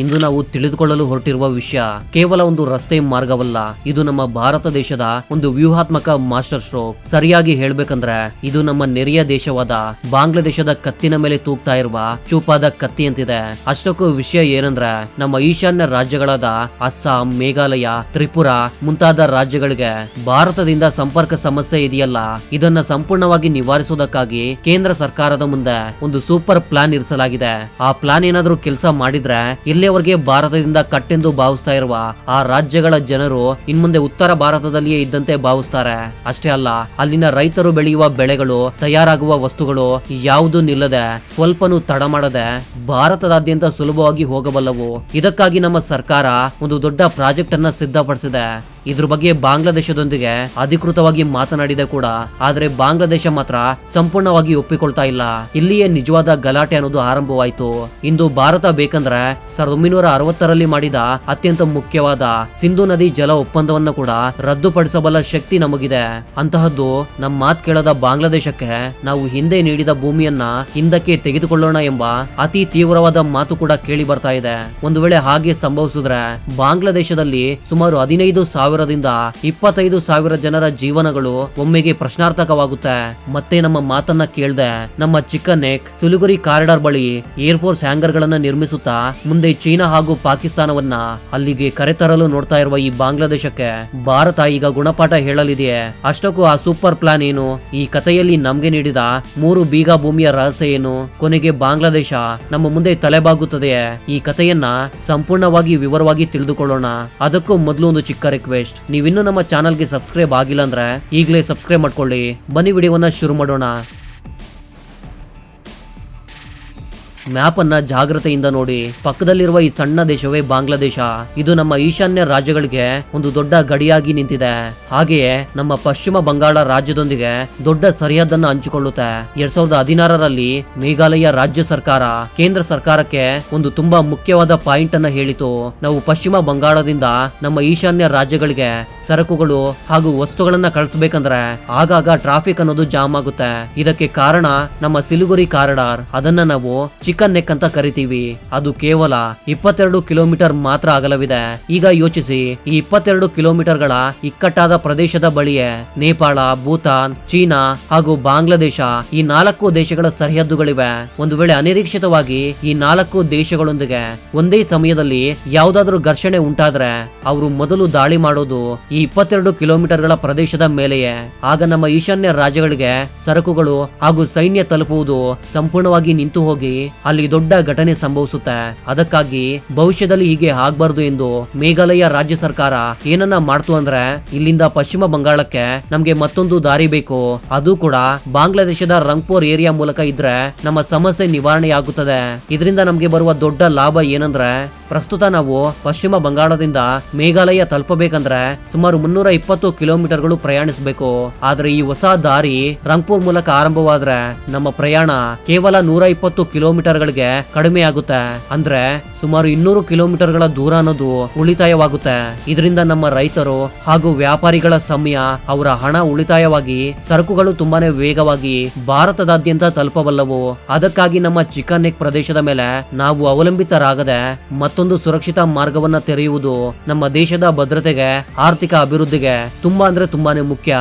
ಇಂದು ನಾವು ತಿಳಿದುಕೊಳ್ಳಲು ಹೊರಟಿರುವ ವಿಷಯ ಕೇವಲ ಒಂದು ರಸ್ತೆ ಮಾರ್ಗವಲ್ಲ. ಇದು ನಮ್ಮ ಭಾರತ ದೇಶದ ಒಂದು ವ್ಯೂಹಾತ್ಮಕ ಮಾಸ್ಟರ್ ಸ್ಟ್ರೋಕ್ ಸರಿಯಾಗಿ ಹೇಳ್ಬೇಕಂದ್ರೆ, ಇದು ನಮ್ಮ ನೆರೆಯ ದೇಶವಾದ ಬಾಂಗ್ಲಾದೇಶದ ಕತ್ತಿನ ಮೇಲೆ ತೂಗ್ತಾ ಇರುವ ಚೂಪಾದ ಕತ್ತಿ ಅಂತಿದೆ. ಅಷ್ಟಕ್ಕೂ ವಿಷಯ ಏನಂದ್ರೆ, ನಮ್ಮ ಈಶಾನ್ಯ ರಾಜ್ಯಗಳಾದ ಅಸ್ಸಾಂ, ಮೇಘಾಲಯ, ತ್ರಿಪುರಾ ಮುಂತಾದ ರಾಜ್ಯಗಳಿಗೆ ಭಾರತದಿಂದ ಸಂಪರ್ಕ ಸಮಸ್ಯೆ ಇದೆಯಲ್ಲ. ಇದನ್ನ ಸಂಪೂರ್ಣವಾಗಿ ನಿವಾರಿಸುವುದಕ್ಕಾಗಿ ಕೇಂದ್ರ ಸರ್ಕಾರದ ಮುಂದೆ ಒಂದು ಸೂಪರ್ ಪ್ಲಾನ್ ಇರಿಸಲಾಗಿದೆ. ಆ ಪ್ಲಾನ್ ಏನಾದರೂ ಕೆಲಸ ಮಾಡಿದ್ರೆ ಇಲ್ಲಿಯವರೆಗೆ ಭಾರತದಿಂದ ಕಟ್ಟೆಂದು ಭಾವಿಸ್ತಾ ಇರುವ ಆ ರಾಜ್ಯಗಳ ಜನರು ಇನ್ಮುಂದೆ ಉತ್ತರ ಭಾರತದಲ್ಲಿಯೇ ಇದ್ದಂತೆ ಭಾವಿಸ್ತಾರೆ. ಅಷ್ಟೇ ಅಲ್ಲ, ಅಲ್ಲಿನ ರೈತರು ಬೆಳೆಯುವ ಬೆಳೆಗಳು, ತಯಾರಾಗುವ ವಸ್ತುಗಳು ಯಾವುದು ನಿಲ್ಲದೆ ಸ್ವಲ್ಪನೂ ತಡ ಮಾಡದೆ ಭಾರತದಾದ್ಯಂತ ಸುಲಭವಾಗಿ ಹೋಗಬಲ್ಲವು. ಇದಕ್ಕಾಗಿ ನಮ್ಮ ಸರ್ಕಾರ ಒಂದು ದೊಡ್ಡ ಪ್ರಾಜೆಕ್ಟ್ ಅನ್ನ ಸಿದ್ಧಪಡಿಸಿದೆ. ಇದ್ರ ಬಗ್ಗೆ ಬಾಂಗ್ಲಾದೇಶದೊಂದಿಗೆ ಅಧಿಕೃತವಾಗಿ ಮಾತನಾಡಿದೆ ಕೂಡ. ಆದ್ರೆ ಬಾಂಗ್ಲಾದೇಶ ಮಾತ್ರ ಸಂಪೂರ್ಣವಾಗಿ ಒಪ್ಪಿಕೊಳ್ತಾ ಇಲ್ಲ. ಇಲ್ಲಿಯೇ ನಿಜವಾದ ಗಲಾಟೆ ಅನ್ನೋದು ಆರಂಭವಾಯಿತು. ಇಂದು ಭಾರತ ಬೇಕಂದ್ರೆ ಸಾವಿರದ ಒಂಬೈನೂರ ಅರವತ್ತರಲ್ಲಿ ಮಾಡಿದ ಅತ್ಯಂತ ಮುಖ್ಯವಾದ ಸಿಂಧು ನದಿ ಜಲ ಒಪ್ಪಂದವನ್ನು ಕೂಡ ರದ್ದುಪಡಿಸಬಲ್ಲ ಶಕ್ತಿ ನಮಗಿದೆ. ಅಂತಹದ್ದು ನಮ್ಮ ಮಾತ್ ಕೇಳದ ಬಾಂಗ್ಲಾದೇಶಕ್ಕೆ ನಾವು ಹಿಂದೆ ನೀಡಿದ ಭೂಮಿಯನ್ನ ಹಿಂದಕ್ಕೆ ತೆಗೆದುಕೊಳ್ಳೋಣ ಎಂಬ ಅತಿ ತೀವ್ರವಾದ ಮಾತು ಕೂಡ ಕೇಳಿ ಬರ್ತಾ ಇದೆ. ಒಂದು ವೇಳೆ ಹಾಗೆ ಸಂಭವಿಸಿದ್ರೆ ಬಾಂಗ್ಲಾದೇಶದಲ್ಲಿ ಸುಮಾರು ಹದಿನೈದು ಸಾವಿರದಿಂದ ಇಪ್ಪತ್ತೈದು ಸಾವಿರ ಜನರ ಜೀವನಗಳು ಒಮ್ಮೆಗೆ ಪ್ರಶ್ನಾರ್ಥಕವಾಗುತ್ತೆ. ಮತ್ತೆ ನಮ್ಮ ಮಾತನ್ನ ಕೇಳ್ದೆ ನಮ್ಮ ಚಿಕ್ಕ ನೆಕ್ ಸಿಲಿಗುರಿ ಕಾರಿಡಾರ್ ಬಳಿ ಏರ್ ಫೋರ್ಸ್ ಹ್ಯಾಂಗರ್ ಗಳನ್ನ ನಿರ್ಮಿಸುತ್ತಾ ಮುಂದೆ ಚೀನಾ ಹಾಗೂ ಪಾಕಿಸ್ತಾನವನ್ನ ಅಲ್ಲಿಗೆ ಕರೆತರಲು ನೋಡ್ತಾ ಇರುವ ಈ ಬಾಂಗ್ಲಾದೇಶಕ್ಕೆ ಭಾರತ ಈಗ ಗುಣಪಾಠ ಹೇಳಲಿದೆ ಅಷ್ಟಕ್ಕೂ ಆ ಸೂಪರ್ ಪ್ಲಾನ್ ಏನು? ಈ ಕಥೆಯಲ್ಲಿ ನಮ್ಗೆ ನೀಡಿದ ಮೂರು ಬೀಗ ಭೂಮಿಯ ರಹಸ್ಯ ಏನು? ಕೊನೆಗೆ ಬಾಂಗ್ಲಾದೇಶ ನಮ್ಮ ಮುಂದೆ ತಲೆಬಾಗುತ್ತದೆ ಈ ಕಥೆಯನ್ನ ಸಂಪೂರ್ಣವಾಗಿ ವಿವರವಾಗಿ ತಿಳಿದುಕೊಳ್ಳೋಣ. ಅದಕ್ಕೂ ಮೊದಲು ಒಂದು ಚಿಕ್ಕ ರಿಕ್ವೆಸ್ಟ್ ನೀವಿನ್ನೂ ನಮ್ಮ ಚಾನಲ್ಗೆ ಸಬ್ಸ್ಕ್ರೈಬ್ ಆಗಿಲ್ಲ ಅಂದ್ರೆ ಈಗಲೇ ಸಬ್ಸ್ಕ್ರೈಬ್ ಮಾಡ್ಕೊಳ್ಳಿ. ಬನ್ನಿ ವಿಡಿಯೋವನ್ನ ಶುರು ಮಾಡೋಣ. ಮ್ಯಾಪ್ ಅನ್ನ ಜಾಗ್ರತೆಯಿಂದ ನೋಡಿ ಪಕ್ಕದಲ್ಲಿರುವ ಈ ಸಣ್ಣ ದೇಶವೇ ಬಾಂಗ್ಲಾದೇಶ. ಇದು ನಮ್ಮ ಈಶಾನ್ಯ ರಾಜ್ಯಗಳಿಗೆ ಒಂದು ದೊಡ್ಡ ಗಡಿಯಾಗಿ ನಿಂತಿದೆ. ಹಾಗೆಯೇ ನಮ್ಮ ಪಶ್ಚಿಮ ಬಂಗಾಳ ರಾಜ್ಯದೊಂದಿಗೆ ದೊಡ್ಡ ಸರಿಹದ್ದನ್ನು ಹಂಚಿಕೊಳ್ಳುತ್ತೆ. ಎರಡ್ ಸಾವಿರದ ಹದಿನಾರರಲ್ಲಿ ಮೇಘಾಲಯ ರಾಜ್ಯ ಸರ್ಕಾರ ಕೇಂದ್ರ ಸರ್ಕಾರಕ್ಕೆ ಒಂದು ತುಂಬಾ ಮುಖ್ಯವಾದ ಪಾಯಿಂಟ್ ಅನ್ನ ಹೇಳಿತು. ನಾವು ಪಶ್ಚಿಮ ಬಂಗಾಳದಿಂದ ನಮ್ಮ ಈಶಾನ್ಯ ರಾಜ್ಯಗಳಿಗೆ ಸರಕುಗಳು ಹಾಗೂ ವಸ್ತುಗಳನ್ನ ಕಳಿಸಬೇಕಂದ್ರೆ ಆಗಾಗ ಟ್ರಾಫಿಕ್ ಅನ್ನೋದು ಜಾಮ್ ಆಗುತ್ತೆ. ಇದಕ್ಕೆ ಕಾರಣ ನಮ್ಮ ಸಿಲಿಗುರಿ ಕಾರಿಡಾರ್. ಅದನ್ನ ನಾವು ಚಿಕನ್ ನೆಕ್ ಅಂತ ಕರಿತೀವಿ. ಅದು ಕೇವಲ ಇಪ್ಪತ್ತೆರಡು ಕಿಲೋಮೀಟರ್ ಮಾತ್ರ ಅಗಲವಿದೆ. ಈಗ ಯೋಚಿಸಿ, ಈ ಇಪ್ಪತ್ತೆರಡು ಕಿಲೋಮೀಟರ್ಗಳ ಇಕ್ಕಟ್ಟಾದ ಪ್ರದೇಶದ ಬಳಿಯೇ ನೇಪಾಳ, ಭೂತಾನ್, ಚೀನಾ ಹಾಗೂ ಬಾಂಗ್ಲಾದೇಶ ಈ ನಾಲ್ಕು ದೇಶಗಳ ಸರಿಹದ್ದುಗಳಿವೆ. ಒಂದು ವೇಳೆ ಅನಿರೀಕ್ಷಿತವಾಗಿ ಈ ನಾಲ್ಕು ದೇಶಗಳೊಂದಿಗೆ ಒಂದೇ ಸಮಯದಲ್ಲಿ ಯಾವುದಾದ್ರೂ ಘರ್ಷಣೆ ಉಂಟಾದ್ರೆ ಅವರು ಮೊದಲು ದಾಳಿ ಮಾಡೋದು ಈ ಇಪ್ಪತ್ತೆರಡು ಕಿಲೋಮೀಟರ್ಗಳ ಪ್ರದೇಶದ ಮೇಲೆಯೇ. ಆಗ ನಮ್ಮ ಈಶಾನ್ಯ ರಾಜ್ಯಗಳಿಗೆ ಸರಕುಗಳು ಹಾಗೂ ಸೈನ್ಯ ತಲುಪುವುದು ಸಂಪೂರ್ಣವಾಗಿ ನಿಂತು ಹೋಗಿ ಅಲ್ಲಿ ದೊಡ್ಡ ಘಟನೆ ಸಂಭವಿಸುತ್ತೆ. ಅದಕ್ಕಾಗಿ ಭವಿಷ್ಯದಲ್ಲಿ ಹೀಗೆ ಆಗ್ಬಾರ್ದು ಎಂದು ಮೇಘಾಲಯ ರಾಜ್ಯ ಸರ್ಕಾರ ಏನನ್ನ ಮಾಡ್ತು ಅಂದ್ರೆ ಇಲ್ಲಿಂದ ಪಶ್ಚಿಮ ಬಂಗಾಳಕ್ಕೆ ನಮ್ಗೆ ಮತ್ತೊಂದು ದಾರಿ ಬೇಕು. ಅದು ಕೂಡ ಬಾಂಗ್ಲಾದೇಶದ ರಂಗ್ಪುರ್ ಏರಿಯಾ ಮೂಲಕ ಇದ್ರೆ ನಮ್ಮ ಸಮಸ್ಯೆ ನಿವಾರಣೆ ಆಗುತ್ತದೆ ಇದರಿಂದ ನಮ್ಗೆ ಬರುವ ದೊಡ್ಡ ಲಾಭ ಏನಂದ್ರೆ ಪ್ರಸ್ತುತ ನಾವು ಪಶ್ಚಿಮ ಬಂಗಾಳದಿಂದ ಮೇಘಾಲಯ ತಲುಪಬೇಕಂದ್ರೆ ಸುಮಾರು ಮುನ್ನೂರ ಇಪ್ಪತ್ತು ಕಿಲೋಮೀಟರ್ಗಳು ಪ್ರಯಾಣಿಸಬೇಕು. ಆದ್ರೆ ಈ ಹೊಸ ದಾರಿ ರಂಗ್ಪುರ್ ಮೂಲಕ ಆರಂಭವಾದ್ರೆ ನಮ್ಮ ಪ್ರಯಾಣ ಕೇವಲ ನೂರ ಇಪ್ಪತ್ತು ಕಿಲೋಮೀಟರ್ಗಳಿಗೆ ಕಡಿಮೆ ಆಗುತ್ತೆ. ಅಂದ್ರೆ ಸುಮಾರು ಇನ್ನೂರು ಕಿಲೋಮೀಟರ್ಗಳ ದೂರ ಅನ್ನೋದು ಉಳಿತಾಯವಾಗುತ್ತೆ. ಇದರಿಂದ ನಮ್ಮ ರೈತರು ಹಾಗೂ ವ್ಯಾಪಾರಿಗಳ ಸಮಯ, ಅವರ ಹಣ ಉಳಿತಾಯವಾಗಿ, ಸರಕುಗಳು ತುಂಬಾನೇ ವೇಗವಾಗಿ ಭಾರತದಾದ್ಯಂತ ತಲುಪಬಲ್ಲವು. ಅದಕ್ಕಾಗಿ ನಮ್ಮ ಚಿಕನ್ ನೆಕ್ ಪ್ರದೇಶದ ಮೇಲೆ ನಾವು ಅವಲಂಬಿತರಾಗದೆ ಮತ್ತೊಂದು ಸುರಕ್ಷಿತ ಮಾರ್ಗವನ್ನ ತೆರೆಯುವುದು ನಮ್ಮ ದೇಶದ ಭದ್ರತೆಗೆ, ಆರ್ಥಿಕ ಅಭಿವೃದ್ಧಿಗೆ ತುಂಬಾ ಅಂದ್ರೆ ತುಂಬಾನೇ ಮುಖ್ಯ.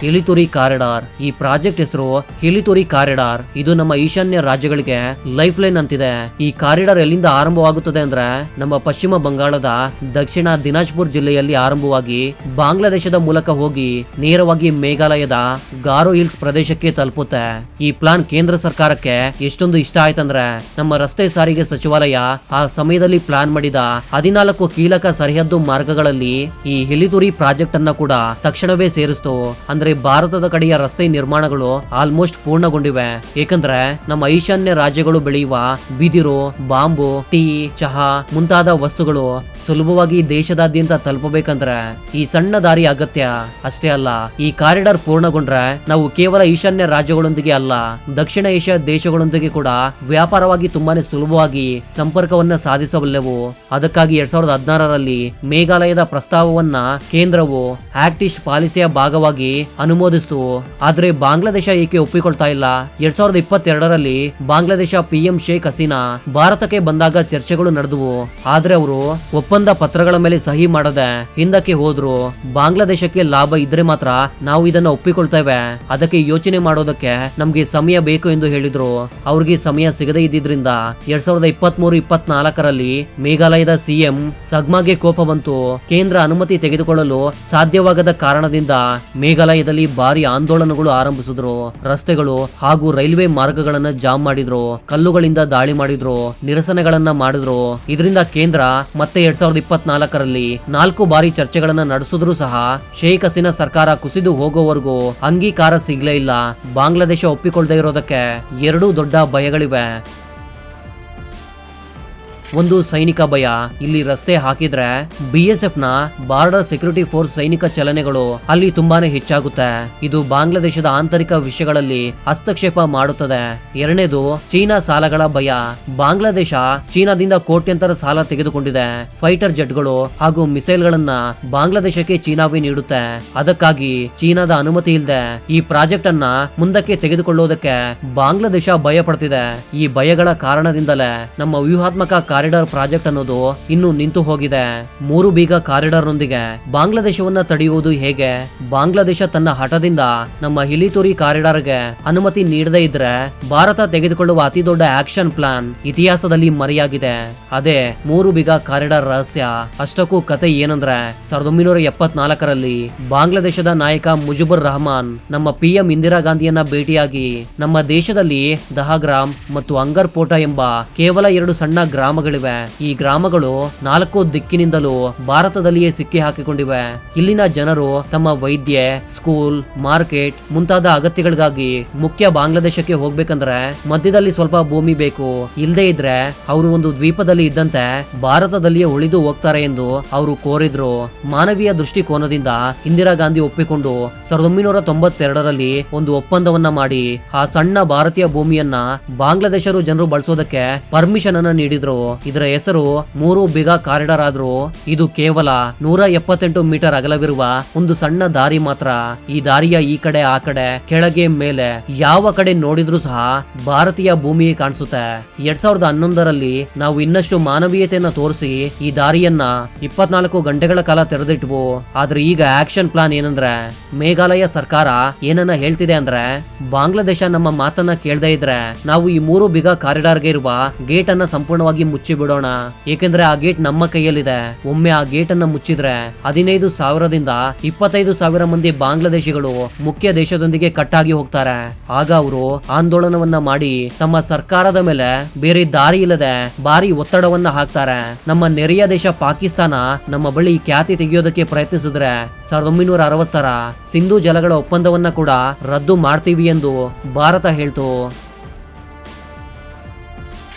ಹಿಲಿತುರಿ ಕಾರಿಡಾರ್. ಈ ಪ್ರಾಜೆಕ್ಟ್ ಹೆಸರು ಹಿಲಿತುರಿ ಕಾರಿಡಾರ್. ಇದು ನಮ್ಮ ಈಶಾನ್ಯ ರಾಜ್ಯಗಳಿಗೆ ಲೈಫ್ ಲೈನ್ ಅಂತಿದೆ. ಈ ಕಾರಿಡಾರ್ ಎಲ್ಲಿಂದ ಆರಂಭವಾಗುತ್ತದೆ ಅಂದ್ರೆ ನಮ್ಮ ಪಶ್ಚಿಮ ಬಂಗಾಳದ ದಕ್ಷಿಣ ದಿನಾಜ್ಪುರ್ ಜಿಲ್ಲೆಯಲ್ಲಿ ಆರಂಭವಾಗಿ ಬಾಂಗ್ಲಾದೇಶದ ಮೂಲಕ ಹೋಗಿ ನೇರವಾಗಿ ಮೇಘಾಲಯದ ಗಾರೋ ಹಿಲ್ಸ್ ಪ್ರದೇಶಕ್ಕೆ ತಲುಪುತ್ತೆ. ಈ ಪ್ಲಾನ್ ಕೇಂದ್ರ ಸರ್ಕಾರಕ್ಕೆ ಎಷ್ಟೊಂದು ಇಷ್ಟ ಆಯ್ತಂದ್ರೆ ನಮ್ಮ ರಸ್ತೆ ಸಾರಿಗೆ ಸಚಿವಾಲಯ ಆ ಸಮಯದಲ್ಲಿ ಪ್ಲಾನ್ ಮಾಡಿದ ಹದಿನಾಲ್ಕು ಕೀಲಕ ಸರಿಹದ್ದು ಮಾರ್ಗಗಳಲ್ಲಿ ಈ ಹಿಲಿತುರಿ ಪ್ರಾಜೆಕ್ಟ್ ಅನ್ನ ಕೂಡ ತಕ್ಷಣವೇ ಸೇರಿಸ್ತು. ಅಂದ್ರೆ ಭಾರತದ ಕಡೆಯ ರಸ್ತೆ ನಿರ್ಮಾಣಗಳು ಆಲ್ಮೋಸ್ಟ್ ಪೂರ್ಣಗೊಂಡಿವೆ. ಏಕೆಂದ್ರೆ ನಮ್ಮ ಈಶಾನ್ಯ ರಾಜ್ಯಗಳು ಬೆಳೆಯುವ ಬಿದಿರು, ಬಾಂಬು, ಟೀ, ಚಹಾ ಮುಂತಾದ ವಸ್ತುಗಳು ಸುಲಭವಾಗಿ ದೇಶದಾದ್ಯಂತ ತಲುಪಬೇಕಂದ್ರೆ ಈ ಸಣ್ಣ ದಾರಿ ಅಗತ್ಯ. ಅಷ್ಟೇ ಅಲ್ಲ, ಈ ಕಾರಿಡಾರ್ ಪೂರ್ಣಗೊಂಡ್ರೆ ನಾವು ಕೇವಲ ಈಶಾನ್ಯ ರಾಜ್ಯಗಳೊಂದಿಗೆ ಅಲ್ಲ, ದಕ್ಷಿಣ ಏಷ್ಯಾ ದೇಶಗಳೊಂದಿಗೆ ಕೂಡ ವ್ಯಾಪಾರವಾಗಿ ತುಂಬಾನೇ ಸುಲಭವಾಗಿ ಸಂಪರ್ಕವನ್ನ ಸಾಧಿಸಬಲ್ಲೆವು. ಅದಕ್ಕಾಗಿ ಎರಡ್ ಸಾವಿರದ ಹದಿನಾರರಲ್ಲಿ ಮೇಘಾಲಯದ ಪ್ರಸ್ತಾವವನ್ನ ಕೇಂದ್ರವು ಆಕ್ಟಿಸ್ಟ್ ಪಾಲಿಸಿಯ ಭಾಗವಾಗಿ ಅನುಮೋದಿಸ್ತು. ಆದ್ರೆ ಬಾಂಗ್ಲಾದೇಶ ಏಕೆ ಒಪ್ಪಿಕೊಳ್ತಾ ಇಲ್ಲ? ಎರಡ್ ಸಾವಿರದ ಇಪ್ಪತ್ತೆರಡರಲ್ಲಿ ಬಾಂಗ್ಲಾದೇಶ ಪಿಎಂ ಶೇಖ್ ಹಸೀನಾ ಭಾರತಕ್ಕೆ ಬಂದಾಗ ಚರ್ಚೆಗಳು ನಡೆದವು. ಆದ್ರೆ ಅವರು ಒಪ್ಪಂದ ಪತ್ರಗಳ ಮೇಲೆ ಸಹಿ ಮಾಡದೆ ಹಿಂದಕ್ಕೆ ಹೋದ್ರು. ಬಾಂಗ್ಲಾದೇಶಕ್ಕೆ ಲಾಭ ಇದ್ರೆ ಮಾತ್ರ ನಾವು ಇದನ್ನ ಒಪ್ಪಿಕೊಳ್ತೇವೆ. ಅದಕ್ಕೆ ಯೋಚನೆ ಮಾಡೋದಕ್ಕೆ ನಮ್ಗೆ ಸಮಯ ಬೇಕು ಎಂದು ಹೇಳಿದ್ರು. ಅವ್ರಿಗೆ ಸಮಯ ಸಿಗದೇ ಇದ್ದಿದ್ರಿಂದ ಎರಡ್ ಸಾವಿರದ ಇಪ್ಪತ್ತ್ ಮೂರು ಇಪ್ಪತ್ನಾಲ್ಕರಲ್ಲಿ ಮೇಘಾಲಯದ ಸಿಎಂ ಸಗ್ಮಾಗೆ ಕೋಪ ಬಂತು. ಕೇಂದ್ರ ಅನುಮತಿ ತೆಗೆದುಕೊಳ್ಳಲು ಸಾಧ್ಯವಾಗದ ಕಾರಣದಿಂದ ಮೇಘಾಲಯದಲ್ಲಿ ಭಾರಿ ಆಂದೋಲನಗಳು ಆರಂಭಿಸಿದ್ರು. ರಸ್ತೆಗಳು ಹಾಗೂ ರೈಲ್ವೆ ಮಾರ್ಗಗಳನ್ನ ಜಾಮ್ ಮಾಡಿದ್ರು. ಕಲ್ಲುಗಳಿಂದ ದಾಳಿ ಮಾಡಿದ್ರು. ನಿರಸನೆಗಳನ್ನ ಮಾಡಿದ್ರು. ಇದರಿಂದ ಕೇಂದ್ರ ಮತ್ತೆ ಎರಡ್ ಸಾವಿರದ ಇಪ್ಪತ್ನಾಲ್ಕರಲ್ಲಿ ನಾಲ್ಕು ಬಾರಿ ಚರ್ಚೆಗಳನ್ನ ನಡೆಸಿದ್ರು ಸಹ ಶೇಖ್ ಹಸೀನಾ ಸರ್ಕಾರ ಕುಸಿದು ಹೋಗೋವರೆಗೂ ಅಂಗೀಕಾರ ಸಿಗ್ಲೇ ಇಲ್ಲ. ಬಾಂಗ್ಲಾದೇಶ ಒಪ್ಪಿಕೊಳ್ಳದೆ ಇರೋದಕ್ಕೆ ಎರಡೂ ದೊಡ್ಡ ಭಯಗಳಿವೆ. ಒಂದು ಸೈನಿಕ ಭಯ. ಇಲ್ಲಿ ರಸ್ತೆ ಹಾಕಿದ್ರೆ ಬಿ ಎಸ್ ಎಫ್ನ ಬಾರ್ಡರ್ ಸೆಕ್ಯೂರಿಟಿ ಫೋರ್ಸ್ ಸೈನಿಕ ಚಲನೆಗಳು ಅಲ್ಲಿ ತುಂಬಾನೇ ಹೆಚ್ಚಾಗುತ್ತೆ. ಇದು ಬಾಂಗ್ಲಾದೇಶದ ಆಂತರಿಕ ವಿಷಯಗಳಲ್ಲಿ ಹಸ್ತಕ್ಷೇಪ ಮಾಡುತ್ತದೆ. ಎರಡನೇದು, ಚೀನಾ ಸಾಲಗಳ ಭಯ. ಬಾಂಗ್ಲಾದೇಶ ಚೀನಾದಿಂದ ಕೋಟ್ಯಂತರ ಸಾಲ ತೆಗೆದುಕೊಂಡಿದೆ. ಫೈಟರ್ ಜೆಟ್ಗಳು ಹಾಗೂ ಮಿಸೈಲ್ಗಳನ್ನ ಬಾಂಗ್ಲಾದೇಶಕ್ಕೆ ಚೀನಾವೇ ನೀಡುತ್ತೆ. ಅದಕ್ಕಾಗಿ ಚೀನಾದ ಅನುಮತಿ ಇಲ್ಲದೆ ಈ ಪ್ರಾಜೆಕ್ಟ್ ಅನ್ನ ಮುಂದಕ್ಕೆ ತೆಗೆದುಕೊಳ್ಳುವುದಕ್ಕೆ ಬಾಂಗ್ಲಾದೇಶ ಭಯ ಪಡ್ತಿದೆ ಈ ಭಯಗಳ ಕಾರಣದಿಂದಲೇ ನಮ್ಮ ವ್ಯೂಹಾತ್ಮಕ ಕಾರಿಡಾರ್ ಪ್ರಾಜೆಕ್ಟ್ ಅನ್ನೋದು ಇನ್ನು ನಿಂತು ಹೋಗಿದೆ. ಮೂರು ಬೀಗ ಕಾರಿಡಾರ್ ನೊಂದಿಗೆ ಬಾಂಗ್ಲಾದೇಶವನ್ನ ತಡೆಯುವುದು ಹೇಗೆ? ಬಾಂಗ್ಲಾದೇಶ ತನ್ನ ಹಠದಿಂದ ನಮ್ಮ ಹಿಲಿತುರಿ ಕಾರಿಡಾರ್ಗೆ ಅನುಮತಿ ನೀಡದೇ ಇದ್ರೆ ಭಾರತ ತೆಗೆದುಕೊಳ್ಳುವ ಅತಿ ದೊಡ್ಡ ಆಕ್ಷನ್ ಪ್ಲಾನ್ ಇತಿಹಾಸದಲ್ಲಿ ಮರೆಯಾಗಿದೆ. ಅದೇ ಮೂರು ಬೀಗ ಕಾರಿಡಾರ್ ರಹಸ್ಯ. ಅಷ್ಟಕ್ಕೂ ಕತೆ ಏನಂದ್ರೆ, ಸಾವಿರದ ಒಂಬೈನೂರ ಎಪ್ಪತ್ನಾಲ್ಕರಲ್ಲಿ ಬಾಂಗ್ಲಾದೇಶದ ನಾಯಕ ಮುಜಿಬುರ್ ರಹಮಾನ್ ನಮ್ಮ ಪಿಎಂ ಇಂದಿರಾ ಗಾಂಧಿಯನ್ನ ಭೇಟಿಯಾಗಿ ನಮ್ಮ ದೇಶದಲ್ಲಿ ದಹಗ್ರಾಮ್ ಮತ್ತು ಅಂಗರ್ಪೋಟ ಎಂಬ ಕೇವಲ ಎರಡು ಸಣ್ಣ ಗ್ರಾಮಗಳಿವೆ ಈ ಗ್ರಾಮಗಳು ನಾಲ್ಕು ದಿಕ್ಕಿನಿಂದಲೂ ಭಾರತದಲ್ಲಿಯೇ ಸಿಕ್ಕಿ ಹಾಕಿಕೊಂಡಿವೆ. ಇಲ್ಲಿನ ಜನರು ತಮ್ಮ ವೈದ್ಯ, ಸ್ಕೂಲ್, ಮಾರ್ಕೆಟ್ ಮುಂತಾದ ಅಗತ್ಯಗಳಿಗಾಗಿ ಮುಖ್ಯ ಬಾಂಗ್ಲಾದೇಶಕ್ಕೆ ಹೋಗ್ಬೇಕಂದ್ರೆ ಮಧ್ಯದಲ್ಲಿ ಸ್ವಲ್ಪ ಭೂಮಿ ಬೇಕು. ಇಲ್ಲದೆ ಇದ್ರೆ ಅವರು ಒಂದು ದ್ವೀಪದಲ್ಲಿ ಇದ್ದಂತೆ ಭಾರತದಲ್ಲಿಯೇ ಉಳಿದು ಹೋಗ್ತಾರೆ ಎಂದು ಅವರು ಕೋರಿದ್ರು. ಮಾನವೀಯ ದೃಷ್ಟಿಕೋನದಿಂದ ಇಂದಿರಾ ಗಾಂಧಿ ಒಪ್ಪಿಕೊಂಡು ಸಾವಿರದ ಒಂಬೈನೂರ ತೊಂಬತ್ತೆರಡರಲ್ಲಿ ಒಂದು ಒಪ್ಪಂದವನ್ನ ಮಾಡಿ ಆ ಸಣ್ಣ ಭಾರತೀಯ ಭೂಮಿಯನ್ನ ಬಾಂಗ್ಲಾದೇಶರು ಜನರು ಬಳಸೋದಕ್ಕೆ ಪರ್ಮಿಷನ್ ಅನ್ನ ನೀಡಿದ್ರು. ಇದರ ಹೆಸರು ಮೂರು ಬಿಗ ಕಾರಿಡಾರ್ ಆದ್ರೂ ಇದು ಕೇವಲ ನೂರ ಎಪ್ಪತ್ತೆಂಟು ಮೀಟರ್ ಅಗಲವಿರುವ ಒಂದು ಸಣ್ಣ ದಾರಿ ಮಾತ್ರ. ಈ ದಾರಿಯ ಈ ಕಡೆ ಆ ಕಡೆ ಕೆಳಗೆ ಮೇಲೆ ಯಾವ ಕಡೆ ನೋಡಿದ್ರೂ ಸಹ ಭಾರತೀಯ ಭೂಮಿ ಕಾಣಿಸುತ್ತೆ. ಎರಡ್ ಸಾವಿರದ ಹನ್ನೊಂದರಲ್ಲಿ ನಾವು ಇನ್ನಷ್ಟು ಮಾನವೀಯತೆಯನ್ನ ತೋರಿಸಿ ಈ ದಾರಿಯನ್ನ ಇಪ್ಪತ್ನಾಲ್ಕು ಗಂಟೆಗಳ ಕಾಲ ತೆರೆದಿಟ್ವು. ಆದ್ರೆ ಈಗ ಆಕ್ಷನ್ ಪ್ಲಾನ್ ಏನಂದ್ರೆ, ಮೇಘಾಲಯ ಸರ್ಕಾರ ಏನನ್ನ ಹೇಳ್ತಿದೆ ಅಂದ್ರೆ, ಬಾಂಗ್ಲಾದೇಶ ನಮ್ಮ ಮಾತನ್ನ ಕೇಳದೇ ಇದ್ರೆ ನಾವು ಈ ಮೂರು ಬಿಗ ಕಾರಿಡಾರ್ಗೆ ಇರುವ ಗೇಟ್ ಅನ್ನ ಸಂಪೂರ್ಣವಾಗಿ ಬಿಡೋಣ ಏಕೆಂದ್ರೆ ಆ ಗೇಟ್ ನಮ್ಮ ಕೈಯಲ್ಲಿದೆ. ಒಮ್ಮೆ ಆ ಗೇಟ್ ಅನ್ನ ಮುಚ್ಚಿದ್ರೆ ಹದಿನೈದು ಸಾವಿರದಿಂದ ಇಪ್ಪತ್ತೈದು ಸಾವಿರ ಮಂದಿ ಬಾಂಗ್ಲಾದೇಶಿಗಳು ಮುಖ್ಯ ದೇಶದೊಂದಿಗೆ ಕಟ್ಟಾಗಿ ಹೋಗ್ತಾರೆ. ಆಗ ಅವರು ಆಂದೋಲನವನ್ನ ಮಾಡಿ ತಮ್ಮ ಸರ್ಕಾರದ ಮೇಲೆ ಬೇರೆ ದಾರಿ ಇಲ್ಲದೆ ಭಾರಿ ಒತ್ತಡವನ್ನ ಹಾಕ್ತಾರೆ. ನಮ್ಮ ನೆರೆಯ ದೇಶ ಪಾಕಿಸ್ತಾನ ನಮ್ಮ ಬಳಿ ಖ್ಯಾತಿ ತೆಗೆಯೋದಕ್ಕೆ ಪ್ರಯತ್ನಿಸಿದ್ರೆ ಸಾವಿರದ ಒಂಬೈನೂರ ಅರವತ್ತರ ಸಿಂಧು ಜಲಗಳ ಒಪ್ಪಂದವನ್ನ ಕೂಡ ರದ್ದು ಮಾಡ್ತೀವಿ ಎಂದು ಭಾರತ ಹೇಳ್ತು.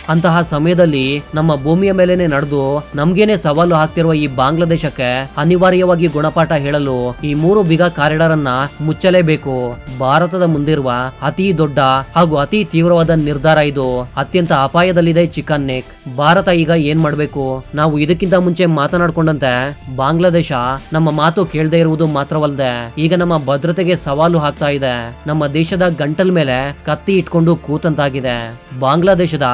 ಅಂತಹ ಸಮಯದಲ್ಲಿ ನಮ್ಮ ಭೂಮಿಯ ಮೇಲೆನೆ ನಡೆದು ನಮ್ಗೇನೆ ಸವಾಲು ಹಾಕ್ತಿರುವ ಈ ಬಾಂಗ್ಲಾದೇಶಕ್ಕೆ ಅನಿವಾರ್ಯವಾಗಿ ಗುಣಪಾಠ ಹೇಳಲು ಈ ಮೂರು ಬಿಗ ಕಾರಿಡಾರ್ ಅನ್ನ ಮುಚ್ಚಲೇಬೇಕು. ಭಾರತದ ಮುಂದಿರುವ ಅತಿ ದೊಡ್ಡ ಹಾಗೂ ಅತಿ ತೀವ್ರವಾದ ನಿರ್ಧಾರ ಇದು. ಅತ್ಯಂತ ಅಪಾಯದಲ್ಲಿದೆ ಚಿಕನ್ ನೆಕ್. ಭಾರತ ಈಗ ಏನ್ ಮಾಡಬೇಕು? ನಾವು ಇದಕ್ಕಿಂತ ಮುಂಚೆ ಮಾತನಾಡ್ಕೊಂಡಂತೆ ಬಾಂಗ್ಲಾದೇಶ ನಮ್ಮ ಮಾತು ಕೇಳದೆ ಇರುವುದು ಮಾತ್ರವಲ್ಲದೆ ಈಗ ನಮ್ಮ ಭದ್ರತೆಗೆ ಸವಾಲು ಹಾಕ್ತಾ ಇದೆ. ನಮ್ಮ ದೇಶದ ಗಂಟಲ್ ಮೇಲೆ ಕತ್ತಿ ಇಟ್ಕೊಂಡು ಕೂತಂತಾಗಿದೆ. ಬಾಂಗ್ಲಾದೇಶದ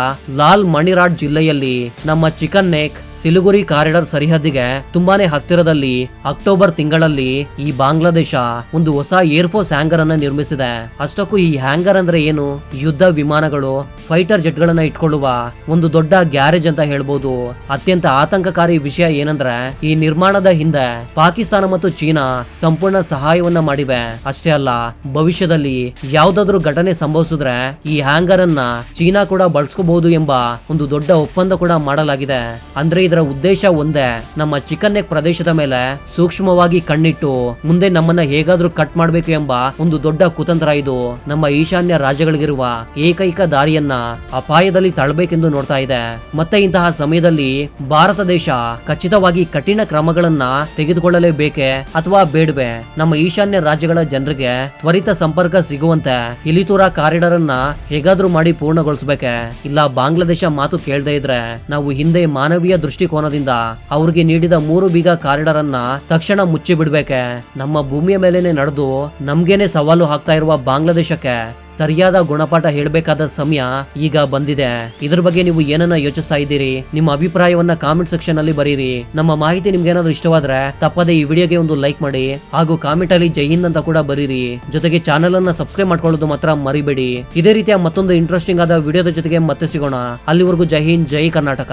ಲಾಲ್ ಮಣಿರಾಟ್ ಜಿಲ್ಲೆಯಲ್ಲಿ ನಮ್ಮ ಚಿಕನ್ ನೆಕ್ ಸಿಲುಗುರಿ ಕಾರಿಡಾರ್ ಸರಿಹದ್ದಿಗೆ ತುಂಬಾನೇ ಹತ್ತಿರದಲ್ಲಿ ಅಕ್ಟೋಬರ್ ತಿಂಗಳಲ್ಲಿ ಈ ಬಾಂಗ್ಲಾದೇಶ ಒಂದು ಹೊಸ ಏರ್ಫೋರ್ಸ್ ಹ್ಯಾಂಗರ್ ಅನ್ನ ನಿರ್ಮಿಸಿದೆ. ಅಷ್ಟಕ್ಕೂ ಈ ಹ್ಯಾಂಗರ್ ಅಂದ್ರೆ ಏನು? ಯುದ್ಧ ವಿಮಾನಗಳು, ಫೈಟರ್ ಜೆಟ್ ಗಳನ್ನ ಇಟ್ಕೊಳ್ಳುವ ಒಂದು ದೊಡ್ಡ ಗ್ಯಾರೇಜ್ ಅಂತ ಹೇಳ್ಬೋದು. ಅತ್ಯಂತ ಆತಂಕಕಾರಿ ವಿಷಯ ಏನಂದ್ರೆ, ಈ ನಿರ್ಮಾಣದ ಹಿಂದೆ ಪಾಕಿಸ್ತಾನ ಮತ್ತು ಚೀನಾ ಸಂಪೂರ್ಣ ಸಹಾಯವನ್ನ ಮಾಡಿವೆ. ಅಷ್ಟೇ ಅಲ್ಲ, ಭವಿಷ್ಯದಲ್ಲಿ ಯಾವ್ದಾದ್ರು ಘಟನೆ ಸಂಭವಿಸಿದ್ರೆ ಈ ಹ್ಯಾಂಗರ್ ಅನ್ನ ಚೀನಾ ಕೂಡ ಬಳಸ್ಕೋಬಹುದು ಎಂಬ ಒಂದು ದೊಡ್ಡ ಒಪ್ಪಂದ ಕೂಡ ಮಾಡಲಾಗಿದೆ. ಅಂದ್ರೆ ಇದರ ಉದ್ದೇಶ ಒಂದೇ, ನಮ್ಮ ಚಿಕನ್ ಪ್ರದೇಶದ ಮೇಲೆ ಸೂಕ್ಷ್ಮವಾಗಿ ಕಣ್ಣಿಟ್ಟು ಮುಂದೆ ನಮ್ಮನ್ನ ಹೇಗಾದ್ರೂ ಕಟ್ ಮಾಡಬೇಕು ಎಂಬ ಒಂದು ದೊಡ್ಡ ಕುತಂತ್ರ ಇದು. ನಮ್ಮ ಈಶಾನ್ಯ ರಾಜ್ಯಗಳಿಗಿರುವ ಏಕೈಕ ದಾರಿಯನ್ನ ಅಪಾಯದಲ್ಲಿ ತಳ್ಳಬೇಕೆಂದು ನೋಡ್ತಾ ಇದೆ. ಮತ್ತೆ ಇಂತಹ ಸಮಯದಲ್ಲಿ ಭಾರತ ದೇಶ ಖಚಿತವಾಗಿ ಕಠಿಣ ಕ್ರಮಗಳನ್ನ ತೆಗೆದುಕೊಳ್ಳಲೇಬೇಕೆ ಅಥವಾ ಬೇಡವೆ? ನಮ್ಮ ಈಶಾನ್ಯ ರಾಜ್ಯಗಳ ಜನರಿಗೆ ತ್ವರಿತ ಸಂಪರ್ಕ ಸಿಗುವಂತೆ ಇಲಿತುರ ಕಾರಿಡಾರ್ ಅನ್ನ ಹೇಗಾದ್ರೂ ಮಾಡಿ ಪೂರ್ಣಗೊಳಿಸಬೇಕೆ? ಇಲ್ಲ ಬಾಂಗ್ಲಾದೇಶ ಬಾಂಗ್ಲಾದೇಶ ಮಾತು ಕೇಳದೆ ಇದ್ರೆ ನಾವು ಹಿಂದೆ ಮಾನವೀಯ ದೃಷ್ಟಿಕೋನದಿಂದ ಅವ್ರಿಗೆ ನೀಡಿದ ಮೂರು ಬೀಗ ಕಾರಿಡಾರ್ ಅನ್ನ ತಕ್ಷಣ ಮುಚ್ಚಿ ಬಿಡ್ಬೇಕೆ ನಮ್ಮ ಭೂಮಿಯ ಮೇಲೇನೆ ನಡೆದು ನಮ್ಗೇನೆ ಸವಾಲು ಹಾಕ್ತಾ ಇರುವ ಬಾಂಗ್ಲಾದೇಶಕ್ಕೆ ಸರಿಯಾದ ಗುಣಪಾಠ ಹೇಳಬೇಕಾದ ಸಮಯ ಈಗ ಬಂದಿದೆ. ಇದರ ಬಗ್ಗೆ ನೀವು ಏನನ್ನ ಯೋಚಿಸ್ತಾ ಇದ್ದೀರಿ? ನಿಮ್ಮ ಅಭಿಪ್ರಾಯವನ್ನ ಕಾಮೆಂಟ್ ಸೆಕ್ಷನ್ ಅಲ್ಲಿ ಬರೀರಿ. ನಮ್ಮ ಮಾಹಿತಿ ನಿಮ್ಗೆ ಏನಾದ್ರು ಇಷ್ಟವಾದ್ರೆ ತಪ್ಪದೆ ಈ ವಿಡಿಯೋಗೆ ಒಂದು ಲೈಕ್ ಮಾಡಿ ಹಾಗೂ ಕಾಮೆಂಟ್ ಅಲ್ಲಿ ಜೈ ಹಿಂದ್ ಅಂತ ಕೂಡ ಬರೀರಿ. ಜೊತೆಗೆ ಚಾನೆಲ್ ಅನ್ನ ಸಬ್ಸ್ಕ್ರೈಬ್ ಮಾಡ್ಕೊಳ್ಳೋದು ಮಾತ್ರ ಮರಿಬೇಡಿ. ಇದೇ ರೀತಿಯ ಮತ್ತೊಂದು ಇಂಟ್ರೆಸ್ಟಿಂಗ್ ಆದ ವಿಡಿಯೋದ ಜೊತೆಗೆ ಮತ್ತೆ ಸಿಗೋಣ. ಅಲ್ಲಿವರೆಗೂ ಜೈ ಹಿಂದ್, ಜೈ ಕರ್ನಾಟಕ.